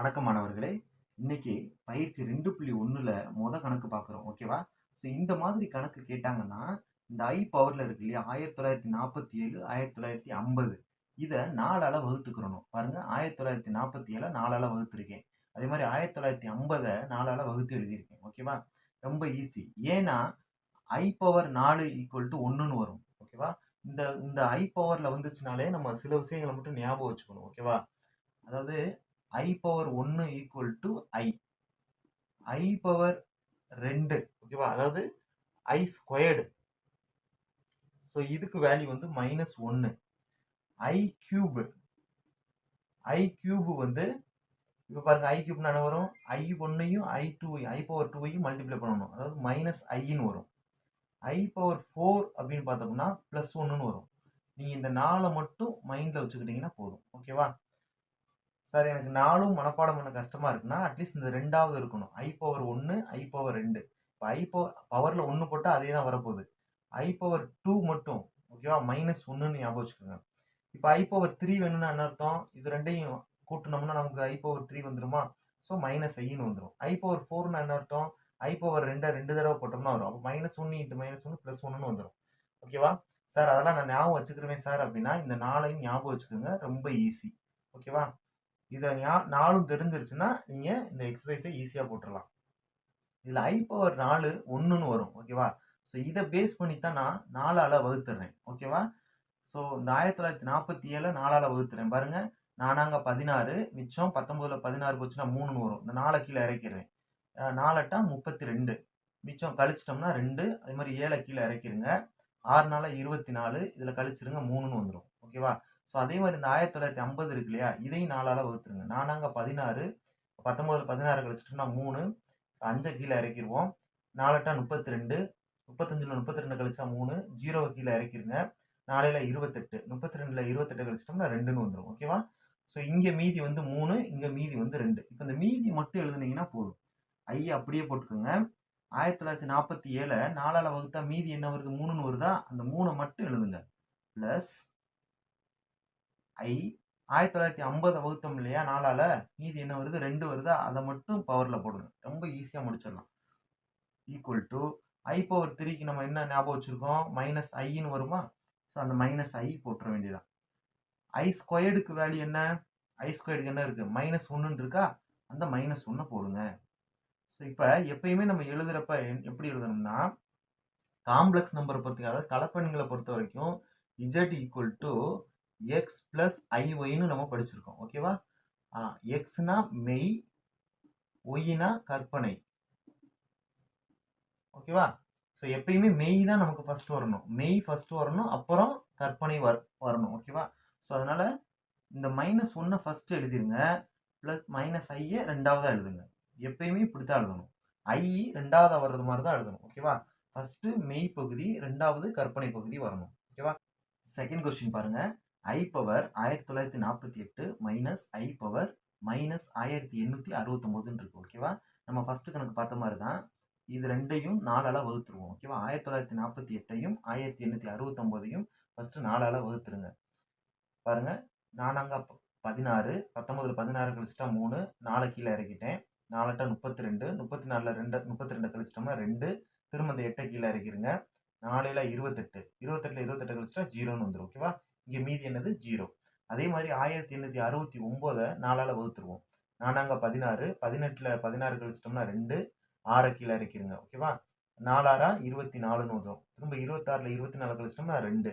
வணக்கம் மாணவர்களே. இன்னைக்கு பயிற்சி ரெண்டு புள்ளி ஒன்றில் மொத கணக்கு பார்க்குறோம் ஓகேவா ஸோ இந்த மாதிரி கணக்கு கேட்டாங்கன்னா இந்த ஐ பவரில் இருக்கு இல்லையா? ஆயிரத்தி தொள்ளாயிரத்தி நாற்பத்தி ஏழு ஆயிரத்தி தொள்ளாயிரத்தி ஐம்பது. இதை நாலால் வகுத்துக்கிறணும். பாருங்க ஆயிரத்தி தொள்ளாயிரத்தி நாற்பத்தி ஏழை நாலால் வகுத்துருக்கேன். அதே மாதிரி ஆயிரத்தி தொள்ளாயிரத்தி ஐம்பதை நாலால் வகுத்து எழுதியிருக்கேன் ஓகேவா ரொம்ப ஈஸி ஏன்னா ஐ பவர் நாலு ஈக்குவல் டு ஒன்றுன்னு வரும் ஓகேவா இந்த இந்த ஐ பவரில் வந்துச்சுனாலே நம்ம சில விஷயங்களை மட்டும் ஞாபகம் வச்சுக்கணும் ஓகேவா அதாவது ஐ பவர் ஒன்று equal to i i power ரெண்டு ஓகேவா அதாவது ஐ ஸ்கொயர்டு ஸோ இதுக்கு வேல்யூ வந்து மைனஸ் ஒன்று ஐ கியூப் ஐ கியூப் வந்து இப்போ பாருங்க ஐ கியூப்னு என்ன வரும்? ஐ ஒன்னையும் ஐ டூ ஐ பவர் டூவையும் மல்டிப்ளை பண்ணணும். அதாவது மைனஸ் ஐன்னு வரும். ஐ பவர் ஃபோர் அப்படின்னு பார்த்தோம்னா ப்ளஸ் ஒன்றுன்னு வரும். நீங்கள் இந்த நாளை மட்டும் மைண்டில் வச்சுக்கிட்டிங்கன்னா போதும். ஓகேவா சார் எனக்கு நாலும் மனப்பாடம் பண்ண கஷ்டமாக இருக்குன்னா அட்லீஸ்ட் இந்த ரெண்டாவது இருக்கணும். ஐ பவர் ஒன்று ஐ பவர் ரெண்டு. இப்போ ஐ பவர் பவரில் ஒன்று போட்டால் அதே தான் வரப்போகுது. ஐ பவர் டூ மட்டும் ஓகேவா மைனஸ் ஒன்றுன்னு ஞாபகம் வச்சுக்கோங்க. இப்போ ஐ பவர் த்ரீ வேணும்னா என்ன அர்த்தம்? இது ரெண்டையும் கூட்டினோம்னா நமக்கு ஐ பவர் த்ரீ வந்துருமா? ஸோ மைனஸ் ஐன்னு வந்துடும் ஐ பவர் ஃபோர்னு என்ன அர்த்தம்? ஐ பவர் ரெண்டை ரெண்டு தடவை போட்டோம்னா வரும். அப்போ மைனஸ் ஒன்று இன்ட்டு மைனஸ் ஒன்று ப்ளஸ் ஒன்றுன்னு வந்துடும் ஓகேவா சார் அதெல்லாம் நான் ஞாபகம் வச்சுக்கிறேன் சார் அப்படின்னா இந்த நாளையும் ஞாபகம் வச்சுக்கோங்க. ரொம்ப ஈஸி ஓகேவா இதை ஞா நாலும் தெரிஞ்சிருச்சுன்னா நீங்கள் இந்த எக்ஸசைஸை ஈஸியாக போட்டுடலாம் இதில் ஐ பவர் நாலு ஒன்றுன்னு வரும். ஓகேவா ஸோ இதை பேஸ் பண்ணி தான் நான் நாலால் வகுத்துறேன். ஓகேவா ஸோ இந்த ஆயிரத்தி தொள்ளாயிரத்தி நாற்பத்தி ஏழில் நாலால் வகுத்துறேன். பாருங்கள் நானாங்க பதினாறு மிச்சம் பத்தொம்போதில் பதினாறு போச்சுன்னா மூணுன்னு வரும். இந்த நாலை கீழே இறக்கிடுறேன் நாலட்டா முப்பத்தி ரெண்டு மிச்சம் கழிச்சிட்டோம்னா ரெண்டு. அதே மாதிரி ஏழை கீழே இறக்கிடுங்க ஆறு நாளாக இருபத்தி நாலு இதில் கழிச்சிருங்க மூணுன்னு வந்துடும் ஓகேவா ஸோ அதே மாதிரி இந்த ஆயிரத்தி தொள்ளாயிரத்தி ஐம்பது இருக்கு இல்லையா? இதையும் நாலால் வகுத்துருங்க. நானாங்க பதினாறு பத்தொம்போது பதினாறு கழிச்சிட்டோம்னா மூணு அஞ்சை கீழே இறக்கிடுவோம் நாலட்டா முப்பத்தி ரெண்டு முப்பத்தஞ்சில் முப்பத்தி ரெண்டு கழிச்சா மூணு ஜீரோவை கீழே இறக்கிருங்க. நாளையில் இருபத்தெட்டு முப்பத்தி ரெண்டில் இருபத்தெட்டு கழிச்சிட்டோம்னா ரெண்டுன்னு வந்துடும் ஓகேவா ஸோ இங்கே மீதி வந்து மூணு இங்கே மீதி வந்து ரெண்டு. இப்போ இந்த மீதி மட்டும் எழுதுனீங்கன்னா போதும். ஐ அப்படியே போட்டுக்கோங்க. ஆயிரத்தி தொள்ளாயிரத்தி நாற்பத்தி ஏழை நாலால் வகுத்தா மீதி என்ன வருது? மூணுன்னு வருதா? அந்த மூணை மட்டும் எழுதுங்க. ப்ளஸ் ஐ ஆயிரத்தி தொள்ளாயிரத்தி ஐம்பதை வகுத்தோம் இல்லையா? நாலால் மீதி என்ன வருது? ரெண்டு வருதா? அதை மட்டும் பவரில் போடணும். ரொம்ப ஈஸியாக முடிச்சிடலாம். ஈக்குவல் டு ஐ பவர் த்ரீக்கு நம்ம என்ன ஞாபகம் வச்சுருக்கோம்? மைனஸ் ஐன்னு வருமா? ஸோ அந்த மைனஸ் ஐ போட்டுற வேண்டியதான் ஐ ஸ்கொயர்டுக்கு வேல்யூ என்ன? ஐ ஸ்கொயர்டுக்கு என்ன இருக்குது மைனஸ் ஒன்றுன்னு இருக்கா? அந்த மைனஸ் ஒன்று போடுங்க. ஸோ இப்போ எப்பயுமே நம்ம எழுதுகிறப்ப எப்படி எழுதணும்னா காம்ப்ளெக்ஸ் நம்பரை பொறுத்த அதாவது கலப்பெண்களை பொறுத்த வரைக்கும் z equal to x plus ஐஒய்னு நம்ம படிச்சிருக்கோம். ஓகேவா எக்ஸ்னா மெய் ஒய்னா கற்பனை. ஓகேவா ஸோ எப்பயுமே மெய் தான் நமக்கு ஃபஸ்ட்டு வரணும். மெய் ஃபஸ்ட்டு வரணும் அப்புறம் கற்பனை வர் வரணும். ஓகேவா ஸோ அதனால் இந்த மைனஸ் ஒன்றை ஃபஸ்ட்டு எழுதிருங்க. ப்ளஸ் மைனஸ் ஐயை ரெண்டாவதாக எழுதுங்க. எப்பயுமே இப்படி தான் எழுதணும். ஐ ரெண்டாவதாக வர்றது மாதிரி தான் எழுதணும் ஓகேவா ஃபஸ்ட்டு மெய் பகுதி ரெண்டாவது கற்பனை பகுதி வரணும். ஓகேவா செகண்ட் கொஸ்டின் பாருங்கள் ஐ பவர் ஆயிரத்தி தொள்ளாயிரத்தி நாற்பத்தி எட்டு மைனஸ் ஐ பவர் மைனஸ் ஆயிரத்தி எண்ணூற்றி அறுபத்தொம்போதுன்னு இருக்குது ஓகேவா நம்ம ஃபஸ்ட்டு கணக்கு பார்த்த மாதிரி தான் இது ரெண்டையும் நாலால் வகுத்துருவோம் ஓகேவா ஆயிரத்தி தொள்ளாயிரத்தி நாற்பத்தி எட்டையும் ஆயிரத்தி எண்ணூற்றி அறுபத்தொம்போதையும் ஃபஸ்ட்டு நாலால் வகுத்துருங்க. பாருங்கள் நானாங்க பதினாறு பத்தொம்பதில் பதினாறு கழிச்சிட்டா மூணு நாலு கீழே இறக்கிட்டேன். நாலட்டா முப்பத்தி ரெண்டு முப்பத்தி நாலில் ரெண்டு முப்பத்தி ரெண்டு கழிச்சிட்டோம்னா ரெண்டு திரும்ப இந்த எட்டை கீழே இறக்கிடுங்க நாலையில் இருபத்தெட்டு இருபத்தெட்டில் இருபத்தெட்டு கழிச்சிட்டா ஜீரோன்னு வந்துடும் ஓகேவா இங்கே மீதி என்னது? ஜீரோ அதே மாதிரி ஆயிரத்தி எண்ணூற்றி அறுபத்தி ஒம்போதை நாலால் வகுத்துருவோம். நானாங்க பதினாறு பதினெட்டில் பதினாறு கழிச்சிட்டோம்னா ரெண்டு ஆறை கீழே இறக்கிருங்க. ஓகேவா நாலாறா இருபத்தி நாலுன்னு வந்துடும் திரும்ப இருபத்தாறில் இருபத்தி நாலு கழிச்சிட்டோம்னா ரெண்டு.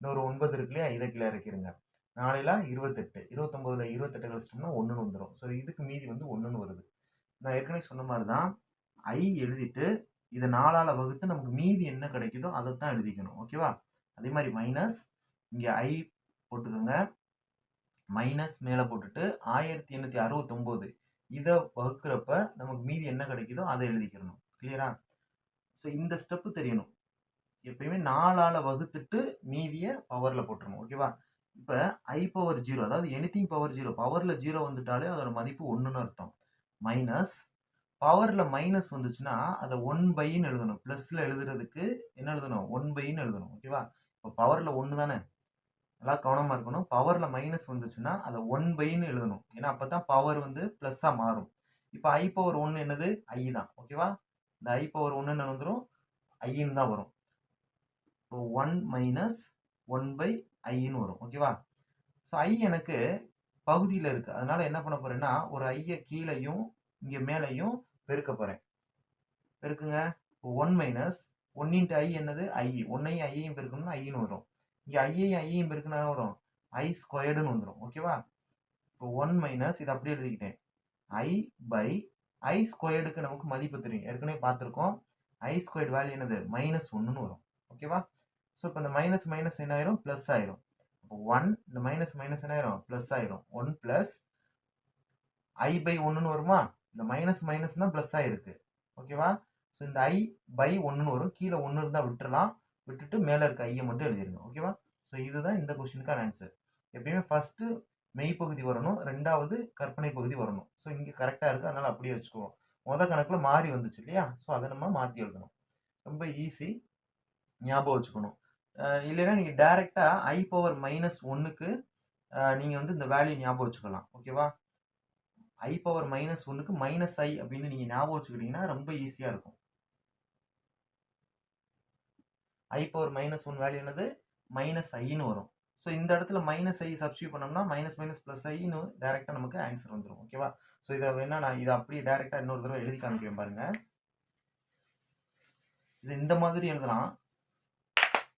இன்னொரு ஒன்பது இருக்கு இல்லையா? இதை கீழே இறக்கிருங்க. நாளையில இருபத்தெட்டு. இருபத்தொம்போதில் இருபத்தெட்டு கழிச்சிட்டோம்னா ஒன்றுன்னு வந்துடும் ஸோ இதுக்கு மீதி வந்து ஒன்றுன்னு வருது. நான் ஏற்கனவே சொன்ன மாதிரி தான் ஐ எழுதிட்டு இதை நாலால் வகுத்து நமக்கு மீதி என்ன கிடைக்குதோ அதை தான் எழுதிக்கணும் ஓகேவா அதே மாதிரி மைனஸ் இங்கே ஐ போட்டுக்கோங்க. மைனஸ் மேலே போட்டுட்டு ஆயிரத்தி எண்ணூற்றி அறுபத்தொம்போது. இதை வகுக்கிறப்ப நமக்கு மீதி என்ன கிடைக்குதோ அதை எழுதிக்கிறணும். கிளியரா ஸோ இந்த ஸ்டெப்பு தெரியணும். எப்பயுமே நாலால் வகுத்துட்டு மீதியை பவரில் போட்டுருணும் ஓகேவா இப்போ ஐ பவர் ஜீரோ அதாவது எனிதிங் பவர் ஜீரோ பவரில் ஜீரோ வந்துட்டாலே அதோட மதிப்பு ஒன்றுன்னு அர்த்தம். மைனஸ் பவரில் மைனஸ் வந்துச்சுன்னா அதை ஒன் பைன்னு எழுதணும். ப்ளஸில் எழுதுறதுக்கு என்ன எழுதணும்? ஒன் பைன்னு எழுதணும். ஓகேவா இப்போ பவரில் ஒன்று தானே நல்லா கவனமாக இருக்கணும். பவரில் மைனஸ் வந்துச்சுன்னா அதை ஒன் பைன்னு எழுதணும். ஏன்னா அப்போ தான் பவர் வந்து ப்ளஸ்ஸாக மாறும். இப்போ ஐ பவர் ஒன்று என்னது? ஐ தான். ஓகேவா இந்த ஐ பவர் ஒன்றுன்னு வந்துடும் ஐன்னு தான் வரும். இப்போ ஒன் மைனஸ் ஒன் பை ஐன்னு வரும். ஓகேவா ஸோ ஐ எனக்கு பகுதியில் இருக்குது அதனால் என்ன பண்ண போகிறேன்னா ஒரு ஐயை கீழேயும் இங்கே மேலேயும் பெருக்க போகிறேன் பெருக்குங்க. இப்போ one minus one into i என்னது? ஐ ஒன்னையும் ஐயையும் பெருக்கணும்னா ஐன்னு வரும். இங்கே ஐயையும் ஐயையும் பெருக்குனா வரும்? ஐ ஸ்கொயர்டுன்னு வந்துடும் ஓகேவா இப்போ ஒன் மைனஸ் இதை அப்படியே எழுதிக்கிட்டேன். ஐ பை ஐ ஸ்கொயர்டுக்கு நமக்கு மதிப்பு தெரியும். ஏற்கனவே பார்த்துருக்கோம். ஐ ஸ்கொயர்டு வேல்யூ என்னது? மைனஸ் ஒன்றுன்னு வரும். ஓகேவா ஸோ இப்போ இந்த மைனஸ் மைனஸ் என்ன ஆயிரும்? ப்ளஸ் ஆயிரும். அப்போ ஒன் இந்த மைனஸ் மைனஸ் என்ன ஆயிரும்? ப்ளஸ் ஆயிரும். ஒன் ப்ளஸ் ஐ பை ஒன்றுன்னு வருமா? இந்த மைனஸ் மைனஸ் தான் ப்ளஸ் ஆயிருக்கு. ஓகேவா ஸோ இந்த ஐ பை ஒன்றுன்னு வரும். கீழே ஒன்று இருந்தால் விட்டுறலாம். விட்டுட்டு மேலே இருக்க ஐயை மட்டும் எழுதிருங்க ஓகேவா ஸோ இதுதான் இந்த கொஸ்டினுக்கான ஆன்சர் எப்பயுமே ஃபஸ்ட்டு மெய்ப்பகுதி வரணும் ரெண்டாவது கற்பனை பகுதி வரணும். ஸோ இங்கே கரெக்டாக இருக்குது அதனால் அப்படியே வச்சுக்குவோம். மொதல் கணக்கில் மாறி வந்துச்சு இல்லையா? ஸோ அதை நம்ம மாற்றி எழுதணும். ரொம்ப ஈஸி ஞாபகம் வச்சுக்கணும். இல்லைன்னா நீங்கள் டேரெக்டாக ஐ பவர் மைனஸ் ஒன்றுக்கு நீங்கள் வந்து இந்த வேல்யூ ஞாபகம் வச்சுக்கலாம் ஓகேவா ஐ பவர் மைனஸ் ஒன்றுக்கு மைனஸ் ஐ அப்படின்னு நீங்கள் ஞாபகம் வச்சுக்கிட்டிங்கன்னா ரொம்ப ஈஸியாக இருக்கும். I power minus one value என்னது? மைனஸ் ஐன்னு வரும். ஸோ இந்த இடத்துல மைனஸ் ஐ சப்ஸ்டியூட் பண்ணோம்னா மைனஸ் மைனஸ் ப்ளஸ் ஐன்னு டேரெக்டாக நமக்கு ஆன்சர் வந்துடும் ஓகேவா ஸோ இதை வேணா நான் இதை அப்படியே டேரெக்டாக இன்னொரு தடவை எழுதி காமிக்கிறேன் பாருங்க. இது இந்த மாதிரி எழுதலாம்.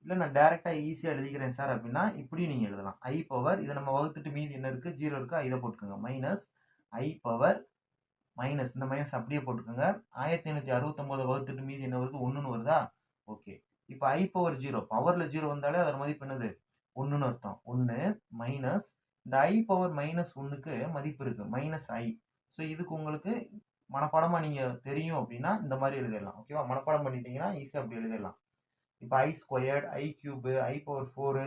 இல்லை நான் டேரெக்டாக ஈஸியாக எழுதிக்கிறேன் சார் அப்படின்னா இப்படியும் நீங்கள் எழுதலாம். ஐ பவர் இதை நம்ம வகுத்துட்டு மீதி என்ன இருக்குது ஜீரோ இருக்கா. இதை போட்டுக்கோங்க. மைனஸ் ஐ பவர் மைனஸ் இந்த மைனஸ் அப்படியே போட்டுக்கோங்க. ஆயிரத்தி ஐநூற்றி அறுபத்தொம்போதை வகுத்துட்டு மீதி என்ன வருது? ஒன்றுன்னு வருதா? ஓகே இப்போ ஐ பவர் ஜீரோ பவரில் ஜீரோ வந்தாலே அதோட மதிப்பு என்னது? ஒன்றுன்னு அர்த்தம். ஒன்று மைனஸ் இந்த ஐ பவர் மைனஸ் ஒன்றுக்கு மதிப்பு இருக்குது மைனஸ் ஐ ஸோ இதுக்கு உங்களுக்கு மனப்பாடமாக நீங்கள் தெரியும் அப்படின்னா இந்த மாதிரி எழுதிடலாம். ஓகேவா மனப்பாடம் பண்ணிட்டீங்கன்னா ஈஸியாக அப்படி எழுதிடலாம். இப்போ i squared i cube i power four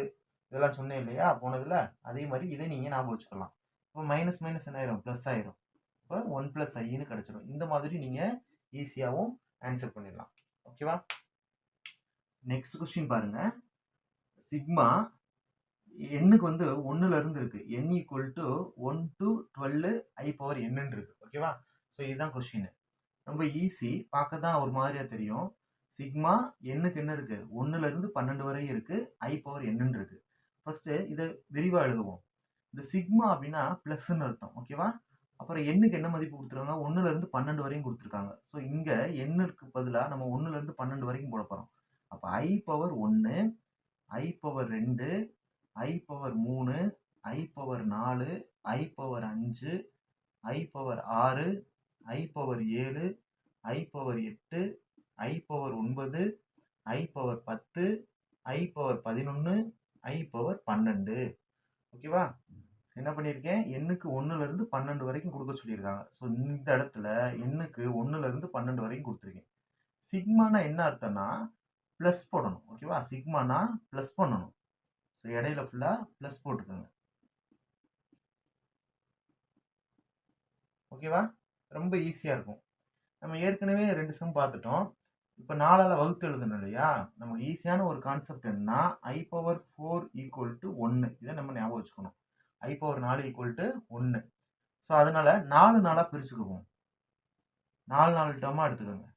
இதெல்லாம் சொன்னேன் இல்லையா? போனதில் அதே மாதிரி இதை நீங்கள் ஞாபகம் வச்சுக்கலாம். இப்போ மைனஸ் மைனஸ் என்ன ஆயிரும்? ப்ளஸ் ஆயிரும். இப்போ ஒன் ப்ளஸ் ஐன்னு கிடச்சிடும் இந்த மாதிரி நீங்கள் ஈஸியாகவும் ஆன்சர் பண்ணிடலாம். ஓகேவா நெக்ஸ்ட் கொஸ்டின் பாருங்க. சிக்மா எண்ணுக்கு வந்து ஒன்றுல இருந்து இருக்கு. N equal to one to twelve i power என்னன்னு இருக்கு. ஓகேவா ஸோ இதுதான் கொஸ்டின் ரொம்ப ஈஸி பார்க்க தான் ஒரு மாதிரியா தெரியும். சிக்மா எண்ணுக்கு என்ன இருக்கு? ஒன்றுல இருந்து பன்னெண்டு வரை இருக்கு. ஐ பவர் என்னன்னு இருக்கு. ஃபர்ஸ்ட் இதை விரிவா எழுதுவோம். இந்த சிக்மா அப்படின்னா பிளஸ்ன்னு அர்த்தம். ஓகேவா அப்புறம் எண்ணுக்கு என்ன மதிப்பு கொடுத்துருக்காங்க ஒன்றுல இருந்து பன்னெண்டு வரையும் கொடுத்துருக்காங்க. ஸோ இங்கே எண்ணுக்கு பதிலாக நம்ம ஒன்றுல இருந்து பன்னெண்டு வரைக்கும் போட போகிறோம் அப்போ ஐ பவர் ஒன்று ஐ பவர் ரெண்டு ஐ பவர் மூணு ஐ பவர் நாலு ஐ பவர் அஞ்சு ஐ பவர் ஆறு ஐ பவர் ஏழு ஐ பவர் எட்டு ஐ பவர் ஒன்பது ஐ பவர் பத்து ஐ பவர் பதினொன்று ஐ பவர் பன்னெண்டு ஓகேவா என்ன பண்ணியிருக்கேன் எண்ணுக்கு ஒன்றுலேருந்து பன்னெண்டு வரைக்கும் கொடுக்க சொல்லியிருக்காங்க ஸோ இந்த இடத்துல எண்ணுக்கு ஒன்றுலேருந்து பன்னெண்டு வரைக்கும் கொடுத்துருக்கேன் சிக்மானா என்ன அர்த்தம்னா ப்ளஸ் போடணும். ஓகேவா சிக்மானா ப்ளஸ் பண்ணணும். ஸோ இடையில ஃபுல்லாக ப்ளஸ் போட்டுக்கோங்க. ஓகேவா ரொம்ப ஈஸியாக இருக்கும். நம்ம ஏற்கனவே ரெண்டு சம் பார்த்துட்டோம். இப்போ நாலால் வகுத்து எழுதணும் இல்லையா? நமக்கு ஈஸியான ஒரு கான்செப்ட் என்னன்னா i power four equal to ஒன்று இதை நம்ம ஞாபகம் வச்சுக்கணும். ஐ பவர் நாலு ஈக்குவல் டு ஒன்று ஸோ அதனால் நாலு நாளாக பிரிச்சுக்குவோம். நாலு நாலு டம்மாக எடுத்துக்கோங்க.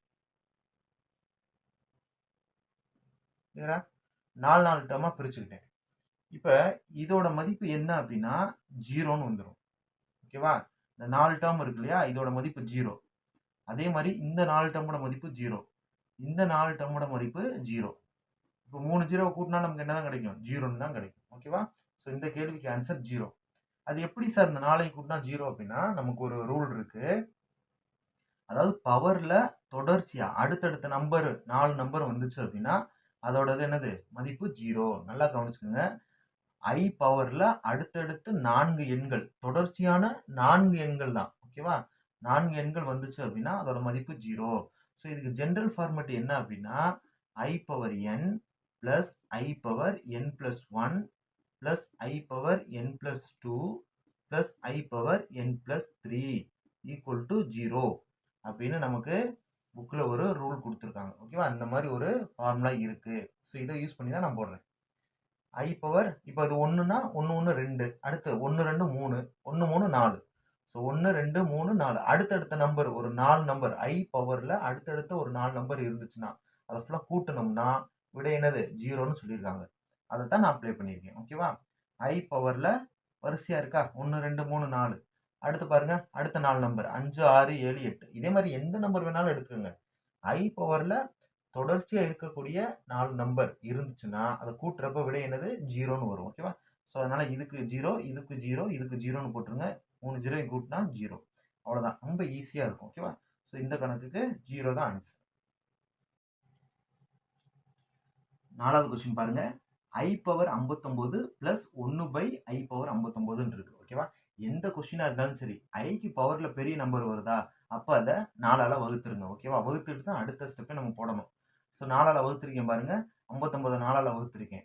கிளியரா நாலு நாலு டேர்மாக பிரிச்சுக்கிட்டேன். இப்போ இதோட மதிப்பு என்ன அப்படின்னா ஜீரோன்னு வந்துடும் ஓகேவா இந்த நாலு டேர்ம் இருக்கு இல்லையா? இதோட மதிப்பு ஜீரோ. அதே மாதிரி இந்த நாலு டேர்மோட மதிப்பு ஜீரோ. இந்த நாலு டேர்மோட மதிப்பு ஜீரோ. இப்போ மூணு ஜீரோ கூட்டினா நமக்கு என்ன தான் கிடைக்கும்? ஜீரோன்னு தான் கிடைக்கும். ஓகேவா ஸோ இந்த கேள்விக்கு ஆன்சர் ஜீரோ. அது எப்படி சார் இந்த நாளைக்கு கூட்டினா ஜீரோ அப்படின்னா நமக்கு ஒரு ரூல் இருக்கு. அதாவது பவரில் தொடர்ச்சியாக அடுத்தடுத்த நம்பர் நாலு நம்பர் வந்துச்சு அப்படின்னா அதோடது என்னது? மதிப்பு ஜீரோ. நல்லா கவனிச்சுக்கோங்க. ஐ பவரில் அடுத்தடுத்து நான்கு எண்கள். தொடர்ச்சியான நான்கு எண்கள் தான். ஓகேவா நான்கு எண்கள் வந்துச்சு அப்படின்னா அதோட மதிப்பு ஜீரோ. ஸோ இதுக்கு ஜென்ரல் ஃபார்மேட் என்ன அப்படின்னா i power n plus i power n plus one plus i power n plus two plus i power n plus three equal to zero அப்படின்னு நமக்கு புக்கில் ஒரு ரூல் கொடுத்துருக்காங்க. ஓகேவா அந்த மாதிரி ஒரு ஃபார்முலா இருக்குது ஸோ இதை யூஸ் பண்ணி தான் நான் போடுறேன். ஐ பவர் இப்போ இது ஒன்றுனா ஒன்று ஒன்று ரெண்டு. அடுத்து ஒன்று ரெண்டு மூணு. ஒன்று மூணு நாலு. ஸோ ஒன்று ரெண்டு மூணு நாலு. அடுத்தடுத்த நம்பர் ஒரு நாலு நம்பர் ஐ பவரில் அடுத்தடுத்த ஒரு நாலு நம்பர் இருந்துச்சுன்னா அதை ஃபுல்லாக கூட்டணும்னா விட என்னது? ஜீரோன்னு சொல்லியிருக்காங்க. அதை தான் நான் அப்ளை பண்ணியிருக்கேன். ஓகேவா ஐ பவரில் வரிசையாக இருக்கா? ஒன்று ரெண்டு மூணு நாலு. அடுத்து பாருங்க அடுத்த நாலு நம்பர் அஞ்சு ஆறு ஏழு எட்டு. இதே மாதிரி எந்த நம்பர் வேணாலும் எடுத்துக்கோங்க. ஐ பவரில் தொடர்ச்சியாக இருக்கக்கூடிய நாலு நம்பர் இருந்துச்சுன்னா அதை கூட்டுறப்ப விட என்னது? ஜீரோன்னு வரும் ஓகேவா ஸோ அதனால் இதுக்கு ஜீரோ இதுக்கு ஜீரோ இதுக்கு ஜீரோன்னு போட்டுருங்க. மூணு ஜீரோ கூட்டினா ஜீரோ. அவ்வளோதான் ரொம்ப ஈஸியாக இருக்கும் ஓகேவா ஸோ இந்த கணக்குக்கு ஜீரோ தான் ஆன்சர் நாலாவது கொஸ்டின் பாருங்க. ஐ பவர் ஐம்பத்தொம்போது ப்ளஸ் ஒன்று பை ஐ பவர் ஐம்பத்தொம்போதுன்னு இருக்கு ஓகேவா எந்த கொஸ்டினாக இருந்தாலும் சரி ஐக்கு பவரில் பெரிய நம்பர் வருதா? அப்போ அதை நாலால் வகுத்துருங்க ஓகேவா வகுத்துட்டு தான் அடுத்த ஸ்டெப்பை நம்ம போடணும். ஸோ நாலால் வகுத்துருக்கேன் பாருங்கள் ஐம்பத்தொம்பது நாலால் வகுத்துருக்கேன்.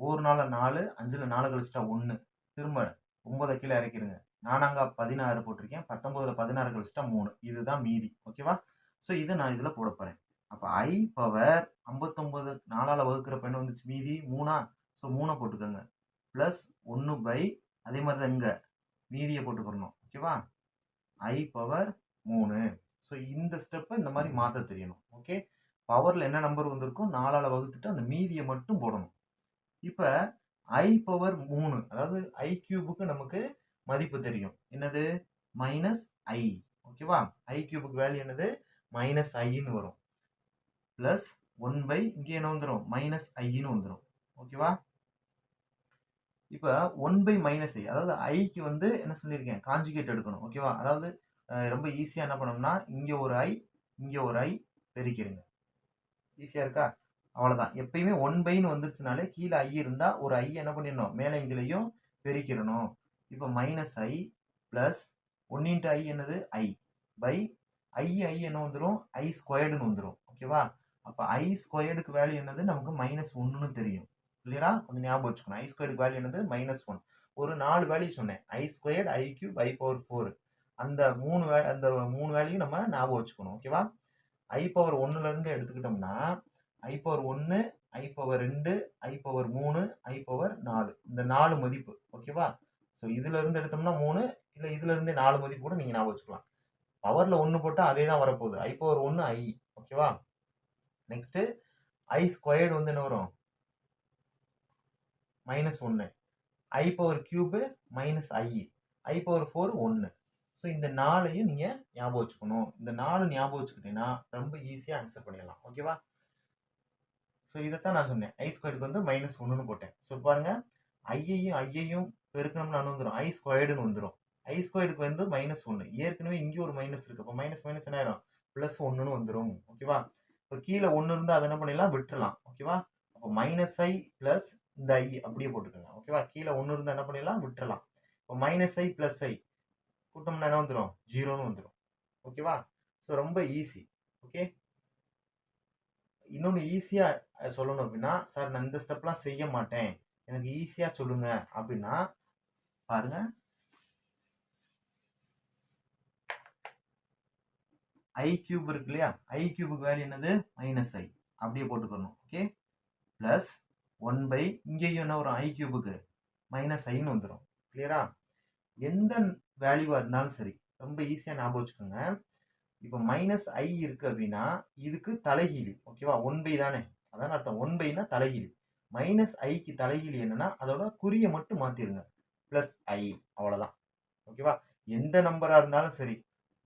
ஒரு நாளில் நாலு அஞ்சில் நாலு கழிச்சிட்டா ஒன்று திரும்ப ஒன்பதை கீழே இறக்கிடுங்க நானாங்க பதினாறு போட்டிருக்கேன். பத்தொம்போதில் பதினாறு கழிச்சிட்டா மூணு. இதுதான் மீதி ஓகேவா ஸோ இதை நான் இதில் போட போகிறேன் அப்போ ஐ பவர் ஐம்பத்தொம்போது நாலால் வகுக்கிற பெண் வந்துச்சு. மீதி மூணா? ஸோ மூணை போட்டுக்கோங்க. ப்ளஸ் ஒன்று பை அதே மாதிரி தான் இங்கே. மீதியை போட்டுக்கிறணும் ஓகேவா ஐ பவர் மூணு. ஸோ இந்த ஸ்டெப்பை இந்த மாதிரி மாற்ற தெரியணும் ஓகே பவரில் என்ன நம்பர் வந்திருக்கோ நாலால் வகுத்துட்டு அந்த மீதியை மட்டும் போடணும். இப்போ ஐ பவர் மூணு அதாவது ஐ கியூபுக்கு நமக்கு மதிப்பு தெரியும். என்னது? மைனஸ் ஐ ஓகேவா ஐ கியூபுக்கு வேல்யூ என்னது? மைனஸ் ஐன்னு வரும். ப்ளஸ் ஒன் பை இங்கே என்ன வந்துடும் மைனஸ் ஐன்னு வந்துடும் ஓகேவா இப்போ ஒன் பை மைனஸ் ஐ அதாவது ஐக்கு வந்து என்ன சொல்லியிருக்கேன்? காஞ்சுகேட் எடுக்கணும் ஓகேவா அதாவது ரொம்ப ஈஸியாக என்ன பண்ணோம்னா இங்கே ஒரு ஐ இங்கே ஒரு ஐ பெருக்கிடுங்க ஈஸியாக இருக்கா? அவ்வளோதான் எப்பயுமே ஒன் பைன்னு வந்துருச்சுனாலே கீழே ஐ இருந்தால் ஒரு ஐ என்ன பண்ணிடணும்? மேலே இங்கிலையும் பெருக்கிடணும். இப்போ minus i plus one into i என்னது? ஐ பை ஐ ஐ என்ன வந்துடும் ஐ ஸ்கொயர்டுன்னு வந்துடும் ஓகேவா அப்போ ஐ ஸ்கொயர்டுக்கு வேல்யூ என்னது? நமக்கு மைனஸ் ஒன்றுன்னு தெரியும். கிளியரா கொஞ்சம் ஞாபகம் வச்சுக்கணும். ஐ ஸ்கொயர்டுக்கு வேல்யூ என்னது? மைனஸ் ஒன் ஒரு நாலு வேல்யூ சொன்னேன். I squared i cube i power four அந்த மூணு வே அந்த மூணு வேல்யூ நம்ம ஞாபகம் வச்சுக்கணும். ஓகேவா ஐ பவர் ஒன்றுலேருந்து எடுத்துக்கிட்டோம்னா ஐ பவர் ஒன்று ஐ பவர் ரெண்டு ஐ பவர் மூணு ஐ பவர் நாலு. இந்த நாலு மதிப்பு. ஓகேவா ஸோ இதுலேருந்து எடுத்தோம்னா மூணு இல்லை இதுலேருந்தே நாலு மதிப்பு கூட நீங்கள் ஞாபகம் வச்சுக்கலாம். பவரில் ஒன்று போட்டால் அதே தான் வரப்போகுது. ஐ பவர் ஒன்று ஐ ஓகேவா நெக்ஸ்ட்டு ஐ ஸ்கொயர்டு வந்து என்ன வரும்? மைனஸ் ஒன்று i power cube minus i i power four ஒன்று ஸோ இந்த நாளையும் நீங்கள் ஞாபகம் வச்சுக்கணும். இந்த நாலு ஞாபகம் வச்சுக்கிட்டீங்கன்னா ரொம்ப ஈஸியாக ஆன்சர் பண்ணிடலாம். ஓகேவா ஸோ இதைத்தான் நான் சொன்னேன். ஐ ஸ்கொயர்டுக்கு வந்து மைனஸ் ஒன்றுன்னு போட்டேன். ஸோ பாருங்கள் ஐயையும் ஐயையும் பெருக்கணும்னு நான் வந்துடும் ஐ ஸ்கொயர்டுன்னு வந்துடும் ஐ ஸ்கொயர்டுக்கு வந்து மைனஸ் ஒன்று ஏற்கனவே இங்கேயும் ஒரு மைனஸ் இருக்குது அப்போ மைனஸ் மைனஸ் என்ன ஆயிரும்? ப்ளஸ் ஒன்றுன்னு வந்துடும் ஓகேவா இப்போ கீழே ஒன்று இருந்தால் அதை என்ன பண்ணிடலாம்? விட்டுறலாம். ஓகேவா அப்போ மைனஸ் ஐ ப்ளஸ் இந்த ஐ அப்படியே போட்டுக்கோங்க. ஓகேவா கீழே ஒன்று இருந்தால் என்ன பண்ணிடலாம்? விட்டுறலாம். இப்போ மைனஸ் ஐ ப்ளஸ் ஐ கூட்டம்னா என்ன வந்துடும் ஜீரோன்னு வந்துடும் ஓகேவா ஸோ ரொம்ப ஈஸி ஓகே இன்னொன்று ஈஸியாக சொல்லணும் அப்படின்னா சார் நான் இந்த ஸ்டெப்லாம் செய்ய மாட்டேன். எனக்கு ஈஸியாக சொல்லுங்க. அப்படின்னா பாருங்க. ஐ கியூப் இருக்கு இல்லையா? ஐ கியூபுக்கு வேல்யூ என்னது? மைனஸ் ஐ அப்படியே போட்டுக்கணும். ஓகே ப்ளஸ் ஒன் பை இங்கேயும் என்ன வரும்? ஐ கியூபுக்கு மைனஸ் ஐன்னு வந்துடும் கிளியரா எந்த வேல்யூவாக இருந்தாலும் சரி ரொம்ப ஈஸியாக ஞாபகம் வச்சுக்கோங்க. இப்போ மைனஸ் ஐ இருக்குது அப்படின்னா இதுக்கு தலைகீழி ஓகேவா ஒன் பை தானே? அதான் அர்த்தம். ஒன் பைனா தலைகீழி. மைனஸ் ஐக்கு தலைகீழி என்னன்னா அதோட குறியை மட்டும் மாற்றிடுங்க ப்ளஸ் ஐ அவ்வளோதான் ஓகேவா எந்த நம்பராக இருந்தாலும் சரி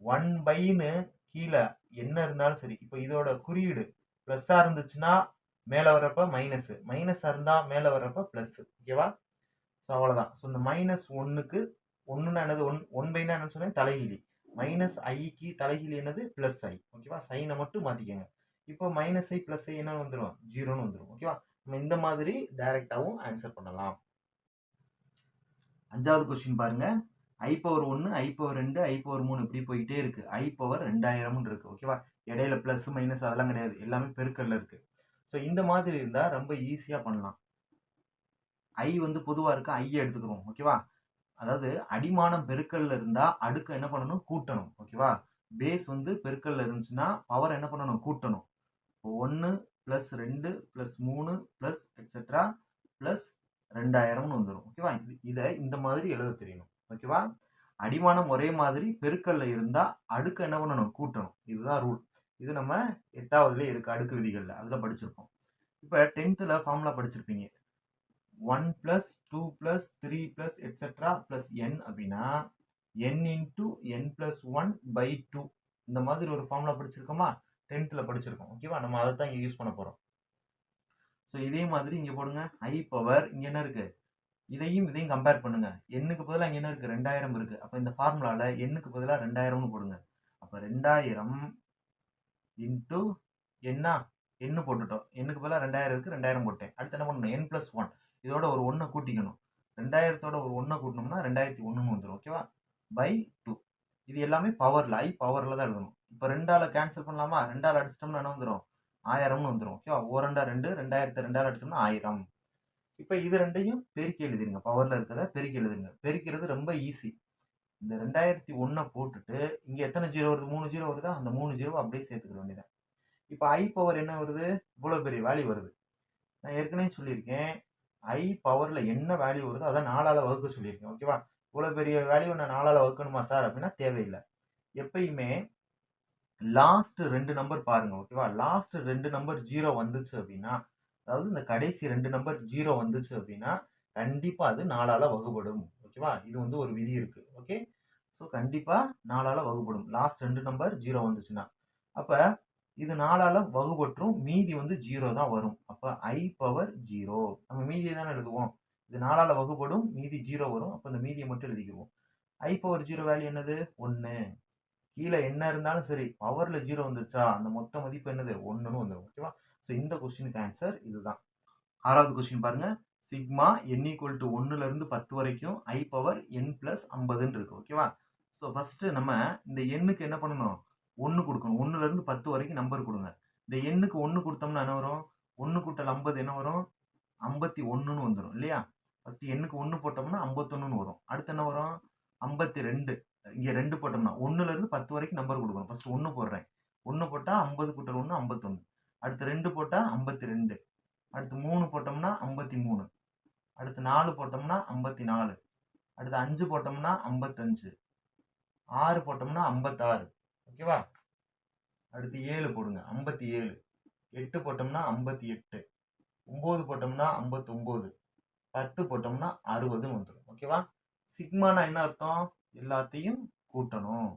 ஒன் பைன்னு கீழே என்ன இருந்தாலும் சரி இப்போ இதோட குறியீடு ப்ளஸ்ஸாக இருந்துச்சுன்னா மேலே வர்றப்ப மைனஸு மைனஸாக இருந்தால் மேலே வர்றப்ப ப்ளஸ்ஸு ஓகேவா ஸோ அவ்வளோதான் ஸோ இந்த மைனஸ் ஒன்றுக்கு ஒன்றுன்னா என்னது? ஒன் ஒன் பைனா என்னன்னு சொன்னேன் தலைகிழி. மைனஸ் ஐக்கு தலைகீழி என்னது? ப்ளஸ் ஐ ஓகேவா சைனை மட்டும் மாற்றிக்கோங்க இப்போ மைனஸ் ஐ ப்ளஸ் ஐ என்னன்னு வந்துடும் ஜீரோன்னு வந்துடும் ஓகேவா நம்ம இந்த மாதிரி டைரெக்டாகவும் ஆன்சர் பண்ணலாம். அஞ்சாவது கொஸ்டின் பாருங்க. ஐ பவர் ஒன்று ஐ பவர் ரெண்டு ஐ பவர் மூணு இப்படி போயிட்டே இருக்கு. ஐ பவர் ரெண்டாயிரம்னு இருக்கு ஓகேவா இடையில ப்ளஸ் மைனஸ் அதெல்லாம் கிடையாது. எல்லாமே பெருக்கல்ல இருக்கு. ஸோ இந்த மாதிரி இருந்தால் ரொம்ப ஈஸியாக பண்ணலாம். ஐ வந்து பொதுவாக இருக்க ஐயை எடுத்துக்கிறோம் ஓகேவா அதாவது அடிமானம் பெருக்கல்ல இருந்தால் அடுக்கு என்ன பண்ணணும்? கூட்டணும் ஓகேவா பேஸ் வந்து பெருக்கல்ல இருந்துச்சுன்னா பவர் என்ன பண்ணணும்? கூட்டணும். இப்போ ஒன்று ப்ளஸ் ரெண்டு ப்ளஸ் மூணு ப்ளஸ் எக்ஸெட்ரா ப்ளஸ் ரெண்டாயிரம்னு வந்துடும் ஓகேவா இது இதை இந்த மாதிரி எழுத தெரியணும் ஓகேவா அடிமானம் ஒரே மாதிரி பெருக்கல்ல இருந்தால் அடுக்கு என்ன பண்ணணும்? கூட்டணும். இதுதான் ரூல் இது நம்ம எட்டாவதுலேயே இருக்குது அடுக்கு விதிகளில். அதில் படிச்சிருக்கோம் இப்போ டென்த்தில் ஃபார்முலா படிச்சிருப்பீங்க. One plus two plus three plus etcetera plus n அப்படின்னா n into n plus one by two இந்த மாதிரி ஒரு ஃபார்முலா படிச்சிருக்கோமா? டென்த்தில் படிச்சிருக்கோம். ஓகேவா நம்ம அதை தான் இங்கே யூஸ் பண்ண போகிறோம் ஸோ இதே மாதிரி இங்கே போடுங்க. ஐ பவர் இங்கே என்ன இருக்குது இதையும் இதையும் கம்பேர் பண்ணுங்க. எண்ணுக்கு பதிலாக இங்கே என்ன இருக்குது ரெண்டாயிரம் இருக்குது அப்போ இந்த ஃபார்முலாவில் எண்ணுக்கு பதிலாக ரெண்டாயிரம்னு போடுங்க. அப்போ ரெண்டாயிரம் இன்ட்டு என்ன எண்ணு போட்டுட்டோம். எண்ணுக்கு பதிலாக ரெண்டாயிரம் இருக்குது ரெண்டாயிரம் போட்டேன். அடுத்து என்ன பண்ணணும்? என் ப்ளஸ் ஒன் இதோட ஒரு ஒன்றை கூட்டிக்கணும். ரெண்டாயிரத்தோட ஒரு ஒன்றை கூட்டினோம்னா ரெண்டாயிரத்தி ஒன்றுன்னு வந்துடும் ஓகேவா பை டூ இது எல்லாமே பவரில் ஐ பவரில் தான் எழுதணும். இப்போ ரெண்டால் கேன்சல் பண்ணலாமா? ரெண்டால் அடிச்சிட்டோம்னா என்ன வந்துடும் ஆயிரம்னு வந்துடும் ஓகேவா ஓ ரெண்டா ரெண்டு ரெண்டாயிரத்து ரெண்டால் அடிச்சோம்னா ஆயிரம். இப்போ இது ரெண்டையும் பெருக்கி எழுதிருங்க. பவரில் இருக்கிறத பெருக்கி எழுதுங்க பெருக்கிறது ரொம்ப ஈஸி இந்த ரெண்டாயிரத்தி ஒன்றை போட்டுட்டு இங்கே எத்தனை ஜீரோ வருது? மூணு ஜீரோ வருதோ? அந்த மூணு ஜீரோ அப்படியே சேர்த்துக்க வேண்டியதான் இப்போ ஐ பவர் என்ன வருது? இவ்வளோ பெரிய வேல்யூ வருது. நான் ஏற்கனவே சொல்லியிருக்கேன். ஐ பவரில் என்ன வேல்யூ வருதோ அதை நாலால் வகுக்க சொல்லியிருக்கேன். ஓகேவா இவ்வளோ பெரிய வேல்யூ நான் நாலால் வகுக்கணுமா சார் அப்படின்னா தேவையில்லை. எப்பயுமே லாஸ்ட் ரெண்டு நம்பர் பாருங்க ஓகேவா லாஸ்ட் ரெண்டு நம்பர் ஜீரோ வந்துச்சு அப்படின்னா அதாவது இந்த கடைசி ரெண்டு நம்பர் ஜீரோ வந்துச்சு அப்படின்னா கண்டிப்பாக அது நாலால் வகுப்படும் ஓகேவா? இது வந்து ஒரு விதி இருக்குது ஓகே? ஸோ கண்டிப்பாக நாலால் வகுப்படும் லாஸ்ட் ரெண்டு நம்பர் ஜீரோ வந்துச்சுன்னா. அப்போ இது நாலால் வகுபற்றும் மீதி வந்து ஜீரோ தான் வரும். அப்போ ஐ பவர் ஜீரோ நம்ம மீதியை தானே எழுதுவோம். இது நாலால் வகுப்படும் மீதி ஜீரோ வரும். அப்போ இந்த மீதியை மட்டும் எழுதிக்குவோம் ஐ பவர் ஜீரோ வேல்யூ என்னது? ஒன்று கீழே என்ன இருந்தாலும் சரி பவரில் ஜீரோ வந்துருச்சா? அந்த மொத்த மதிப்பு என்னது? ஒன்றுன்னு வந்துடும் ஓகேவா? ஸோ இந்த கொஸ்டினுக்கு ஆன்சர் இதுதான். ஆறாவது கொஸ்டின் பாருங்கள் சிக்மா என் ஈக்குவல் டு ஒன்றுலேருந்து பத்து வரைக்கும் ஐ பவர் என் ப்ளஸ் ஐம்பதுன்னு இருக்கு ஓகேவா ஸோ ஃபஸ்ட்டு நம்ம இந்த எண்ணுக்கு என்ன பண்ணணும்? ஒன்று கொடுக்கணும். ஒன்றுலேருந்து பத்து வரைக்கும் நம்பர் கொடுங்க. இந்த எண்ணுக்கு ஒன்று கொடுத்தோம்னா என்ன வரும்? ஒன்று கூட்டல் ஐம்பது என்ன வரும்? ஐம்பத்தி ஒன்றுன்னு வந்துடும் இல்லையா? ஃபஸ்ட்டு எண்ணுக்கு ஒன்று போட்டோம்னா ஐம்பத்தொன்னுன்னு வரும். அடுத்து என்ன வரும்? ஐம்பத்தி ரெண்டு. இங்கே ரெண்டு போட்டோம்னா ஒன்றுலேருந்து பத்து வரைக்கும் நம்பர் கொடுக்கணும். ஃபஸ்ட்டு ஒன்று போடுறேன். ஒன்று போட்டால் ஐம்பது கூட்டல் ஒன்று ஐம்பத்தொன்று அடுத்து ரெண்டு போட்டால் ஐம்பத்தி ரெண்டு. அடுத்து மூணு போட்டோம்னா ஐம்பத்தி மூணு. அடுத்து நாலு போட்டோம்னா ஐம்பத்தி நாலு அடுத்து அஞ்சு போட்டோம்னா ஐம்பத்தஞ்சு. ஆறு போட்டோம்னா ஐம்பத்தாறு. ஓகேவா? அடுத்து ஏழு போடுங்க ஐம்பத்தி ஏழு எட்டு போட்டோம்னா ஐம்பத்தி எட்டு ஒம்பது போட்டோம்னா ஐம்பத்தொம்போது. பத்து போட்டோம்னா அறுபதுன்னு வந்துடும் ஓகேவா? சிக்மானா என்ன அர்த்தம்? எல்லாத்தையும் கூட்டணும்.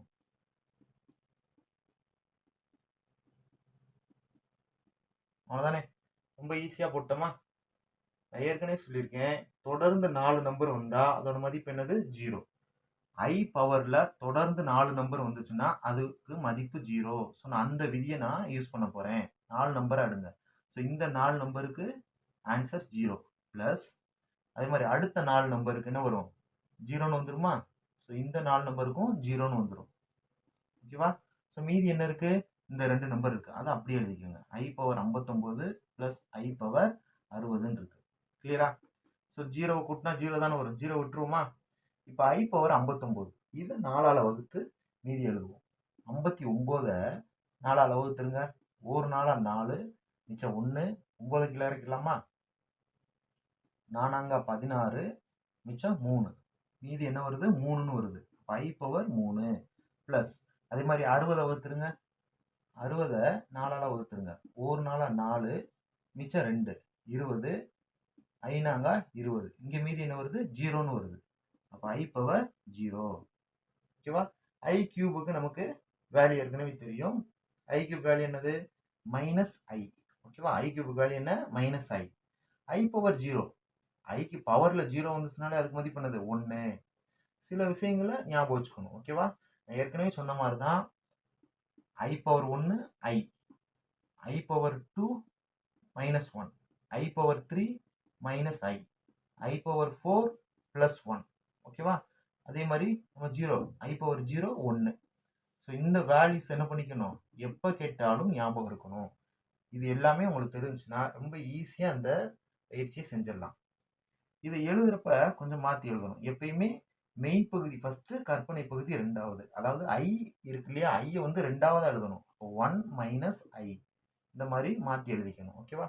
அவ்வளோதானே ரொம்ப ஈஸியாக போட்டோமா? நான் ஏற்கனவே சொல்லியிருக்கேன். தொடர்ந்து நாலு நம்பர் வந்தால் அதோட மதிப்பு என்னது? ஜீரோ ஐ பவரில் தொடர்ந்து நாலு நம்பர் வந்துச்சுன்னா அதுக்கு மதிப்பு ஜீரோ ஸோ நான் அந்த விதியை நான் யூஸ் பண்ண போகிறேன் நாலு நம்பரை அடுங்க ஸோ இந்த நாலு நம்பருக்கு ஆன்சர் ஜீரோ ப்ளஸ் அதே மாதிரி அடுத்த நாலு நம்பருக்கு என்ன வரும்? ஜீரோன்னு வந்துருமா? ஸோ இந்த நாலு நம்பருக்கும் ஜீரோன்னு வந்துடும் ஓகேவா ஸோ மீதி என்ன இருக்குது இந்த ரெண்டு நம்பர் இருக்குது அதை அப்படியே எழுதிக்கோங்க. ஐ பவர் ஐம்பத்தொம்போது ப்ளஸ் ஐ பவர் அறுபதுன்னு இருக்குது கிளியரா ஸோ ஜீரோவை கூட்டினா ஜீரோ தானே வரும். ஜீரோ விட்டுருவோமா? இப்போ ஐ பவர் ஐம்பத்தொம்போது. இதை நாலால் வகுத்து மீதி எழுதுவோம். ஐம்பத்தி ஒம்போதை நாலால் வகுத்துருங்க. ஒரு நாளாக நாலு மிச்சம் ஒன்று ஒம்பது கிலோ இறக்கலாமா நானாங்க பதினாறு மிச்சம் மூணு. மீதி என்ன வருது? மூணுன்னு வருது. ஐ பவர் மூணு ப்ளஸ் அதே மாதிரி அறுபதை வகுத்துருங்க. அறுபதை நாலால் வகுத்துருங்க. ஒரு நாளாக நாலு மிச்சம் ரெண்டு. இருபது ஐநாங்க இருபது. இங்கே மீதி என்ன வருது? ஜீரோன்னு வருது. அப்போ ஐ பவர் ஜீரோ ஓகேவா? ஐ கியூபுக்கு நமக்கு வேல்யூ ஏற்கனவே தெரியும். ஐ கியூப் வேல்யூ என்னது? மைனஸ் ஐ ஓகேவா? ஐ கியூபுக்கு வேல்யூ என்ன? Minus i i power zero ஐக்கு பவரில் ஜீரோ வந்துச்சுனாலே அதுக்கு மதிப்பு என்னது ஒன்று சில விஷயங்களை ஞாபகம் வச்சுக்கணும். ஓகேவா? நான் ஏற்கனவே சொன்ன மாதிரி தான் ஐ பவர் ஒன்று i i power two minus one i power three minus i i power four plus one ஓகேவா அதே மாதிரி நம்ம ஜீரோ ஐ பவர் ஜீரோ ஒன்று ஸோ இந்த வேல்யூஸ் என்ன பண்ணிக்கணும்? எப்போ கேட்டாலும் ஞாபகம் இருக்கணும். இது எல்லாமே உங்களுக்கு தெரிஞ்சுன்னா ரொம்ப ஈஸியாக அந்த பயிற்சியை செஞ்சிடலாம். இதை எழுதுறப்ப கொஞ்சம் மாற்றி எழுதணும். எப்பயுமே மெய்ப்பகுதி ஃபஸ்ட்டு கற்பனை பகுதி ரெண்டாவது அதாவது ஐ இருக்கு இல்லையா? ஐயை வந்து ரெண்டாவதாக எழுதணும். ஒன் மைனஸ் ஐ இந்த மாதிரி மாற்றி எழுதிக்கணும். ஓகேவா